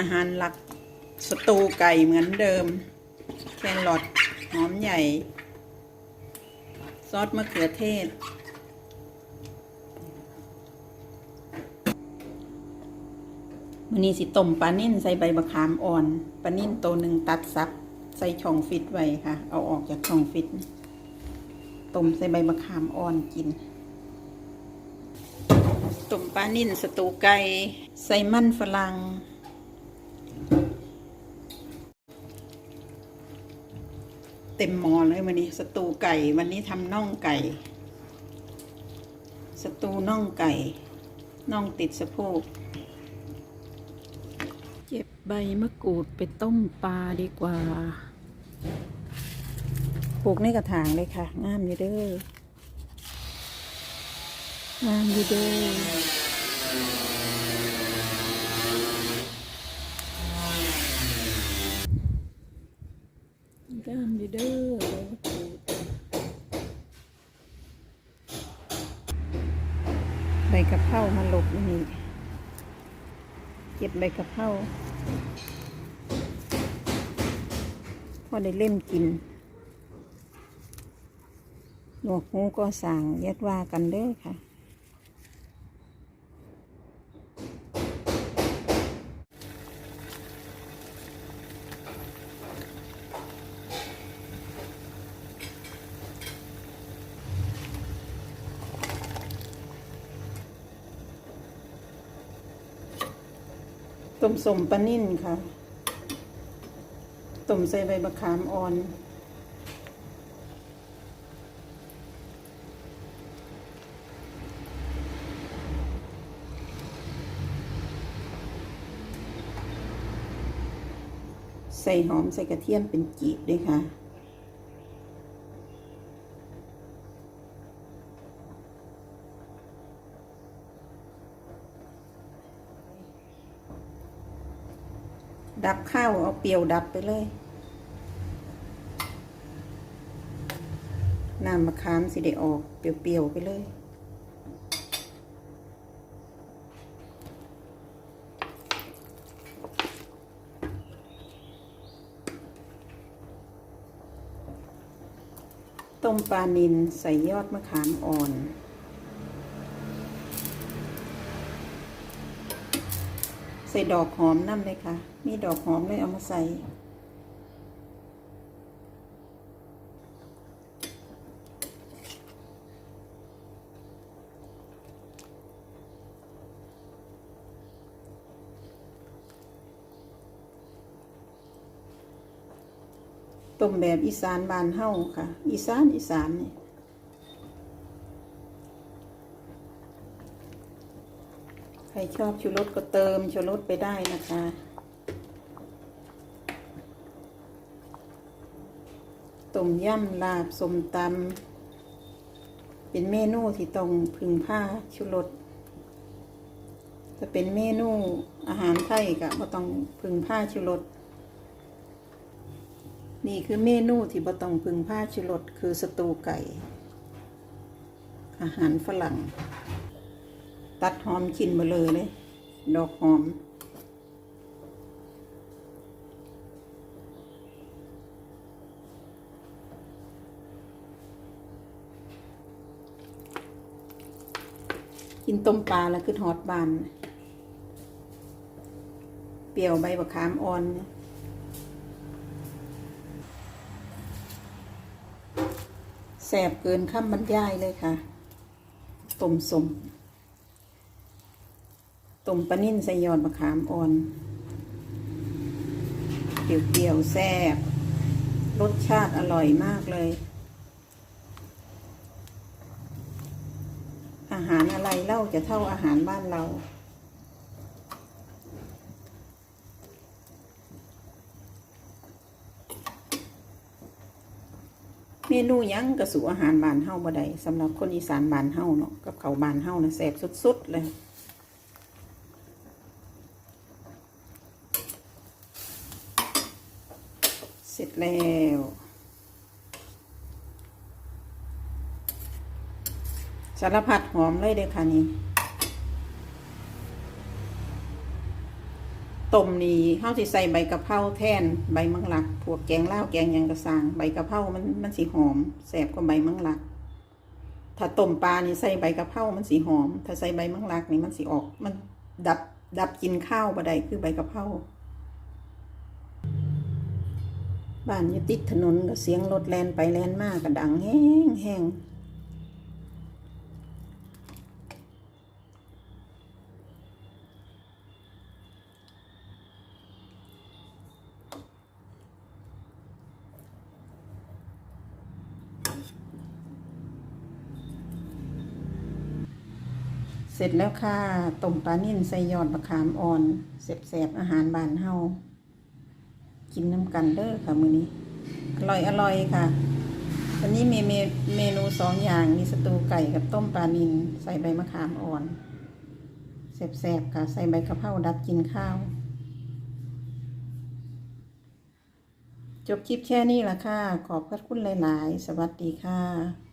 อาหารหลักสตูไก่เหมือนเดิม แครอทหอมใหญ่ ซอสมะเขือเทศมันนี้สิต้มปลานิ่นใส่ใบมะขามอ่อนปลานิ่นตัวหนึ่งตัดซับ ใส่ช่องฟิตไว้ค่ะ เอาออกจากช่องฟิตต้มใส่ใบมะขามอ่อนกินต้มปลานิ่นสตูไก่ใส่มันฝรั่ง เต็มหมอเลยวันนี้สตูไก่ วันนี้ทำน่องไก่ สตูน่องไก่น่องติดสะโพกเก็บใบมะกรูดไปต้มปลาดีกว่าปลูกในกระถางเลยค่ะ งามอยู่เด้องามอยู่เด้องามอยู่ เด้อใบมะกรูดใบกะเพรามาหลบนี่เก็บใบกะเพราพอได้เล่มกินหนวกหูก็สั่งยัดว่ากันเด้อค่ะ ต้มสมปลานิ่นค่ะต้มใส่ใบมะขามอ่อน ใส่หอมใส่กระเทียมเป็นจีบด้วยค่ะ ดับข้าวเอาเปรียวดับไปเลยน้ำมะขามสิได้ออกเปรียวๆไปเลยต้มปลานิลใส่ยอดมะขามอ่อน ใส่ดอกหอมน้ำเลยค่ะ มีดอกหอมเลยเอามาใส่ต้มแบบอีสานบานเฮาค่ะ อีสานอีสานนี่ใค รชอบชูรสก็เติมชูรสไปได้นะคะ ต้มยำลาบสมตำเป็นเมนูที่ต้องพึงผ้าชูรสถ้าเป็นเมนูอาหารไทยก็บ่ต้องพึงผ้าชูรสนี่คือเมนูที่บ่ต้องพึงผ้าชูรสคือสตูไก่ อาหารฝรั่ง ตัดหอมชิ้นมาเลยเลย ดอกหอม กินต้มปลาแล้วคือทอดบาน เปรี้ยวใบบักขามอ่อนแสบเกินคำบรรยายเลยค่ะต้มสม ต้มปลานิ่นใส่ยอดมะขามอ่อน เปรี้ยวๆแซ่บ รสชาติอร่อยมากเลย อาหารอะไรเล่าจะเท่าอาหารบ้านเราเมนูยังกระสูอาหารบานเฮาบ่ได้สำหรับคนอีสานบานเฮาเนาะกับเขาบานเฮานะแซ่บสุดๆเลย เสร็จ แล้วสารพัดหอมเลยเด้ค่ะนี่ต้มนี่เฮาสิใส่ใบกะเพราแทนใบมังลักพวกแกงเลาแกงยังกระซังใบกะเพรามันมันสิหอมแซ่บกว่าใบมังลัก ถ้าต้มปลานี่ใส่ใบกะเพรามันสิหอม ถ้าใส่ใบมังลักนี่มันสิออก มันดับดับกินข้าวบ่ได้คือใบกะเพรา บ้านอยู่ติดถนนก็เสียงรถแลนไปแลนมากก็ดังแห้งแห้งเสร็จแล้วค่ะต้มปลานิ่นใส่ยอดมะขามอ่อนแสบๆอาหารบานเฮา กินน้ำกันเด้อค่ะ มื้อนี้ อร่อยอร่อยค่ะ วันนี้มีเมเมนูสองอย่างมีสตูไก่กับต้มปลานินใส่ใบมะขามอ่อนแสบๆค่ะ ใส่ใบกะเพราดับกินข้าว จบคลิปแค่นี้ละค่ะ ขอบพระคุณหลาย ๆ สวัสดีค่ะ